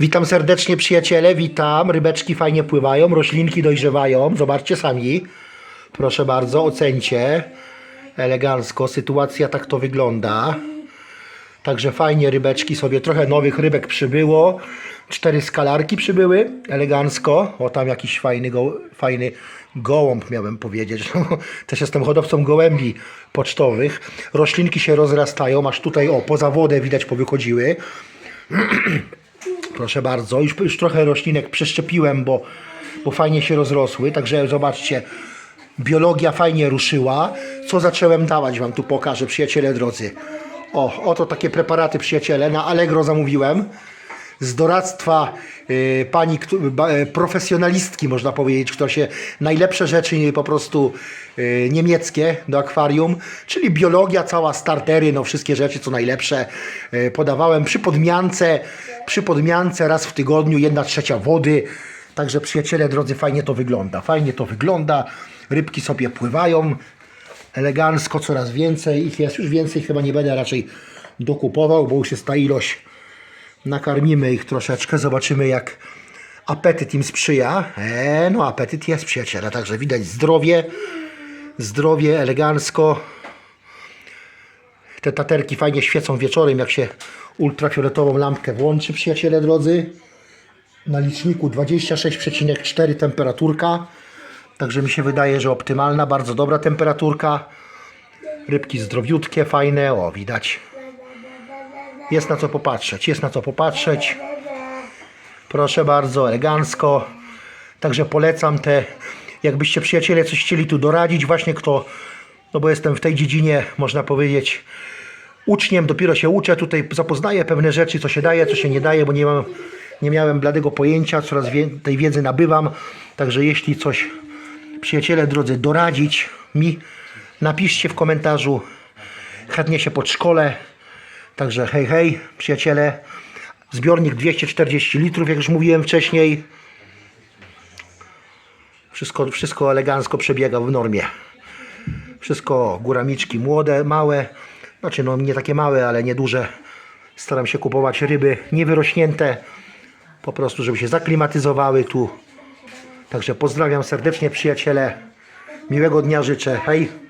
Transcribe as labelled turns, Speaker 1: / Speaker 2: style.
Speaker 1: Witam serdecznie przyjaciele, witam. Rybeczki fajnie pływają, roślinki dojrzewają. Zobaczcie sami. Proszę bardzo, ocencie. Elegancko, sytuacja tak to wygląda. Także fajnie rybeczki sobie, trochę nowych rybek przybyło. Cztery skalarki przybyły, elegancko. O, tam jakiś fajny, go, fajny gołąb miałem powiedzieć. Też jestem hodowcą gołębi pocztowych. Roślinki się rozrastają, aż tutaj, o, poza wodę widać powychodziły. Proszę bardzo, już, już trochę roślinek przeszczepiłem, bo, bo fajnie się rozrosły. Także zobaczcie, biologia fajnie ruszyła. Co zacząłem dawać, wam tu pokażę, przyjaciele drodzy. O, oto takie preparaty, przyjaciele, na Allegro zamówiłem. Z doradztwa y, pani e, profesjonalistki, można powiedzieć, która się najlepsze rzeczy nie, po prostu niemieckie do akwarium, czyli biologia, cała startery, no wszystkie rzeczy co najlepsze podawałem przy podmiance, przy podmiance raz w tygodniu, jedna trzecia wody. Także przyjaciele drodzy, fajnie to wygląda. Fajnie to wygląda. Rybki sobie pływają elegancko, coraz więcej. Ich jest już więcej, chyba nie będę raczej dokupował, bo już jest ta ilość. Nakarmimy ich troszeczkę, zobaczymy jak apetyt im sprzyja. E, no apetyt jest przyjaciele, także widać zdrowie, zdrowie elegancko. Te taterki fajnie świecą wieczorem, jak się ultrafioletową lampkę włączy, przyjaciele drodzy. Na liczniku 26,4 temperaturka. Także mi się wydaje, że optymalna, bardzo dobra temperaturka. Rybki zdrowiutkie, fajne, o widać. Jest na co popatrzeć, jest na co popatrzeć. Proszę bardzo, elegancko. Także polecam te, jakbyście przyjaciele coś chcieli tu doradzić, właśnie kto, no bo jestem w tej dziedzinie, można powiedzieć, uczniem, dopiero się uczę, tutaj zapoznaję pewne rzeczy, co się daje, co się nie daje, bo nie mam, nie miałem bladego pojęcia, coraz tej wiedzy nabywam, także jeśli coś przyjaciele drodzy doradzić mi, napiszcie w komentarzu, chętnie się podszkolę, także hej hej przyjaciele, zbiornik 240 litrów, jak już mówiłem wcześniej, wszystko, wszystko elegancko przebiega w normie. Wszystko góramiczki młode, małe. Znaczy no nie takie małe, ale nieduże. Staram się kupować ryby niewyrośnięte. Po prostu, żeby się zaklimatyzowały tu. Także pozdrawiam serdecznie przyjaciele. Miłego dnia życzę. Hej!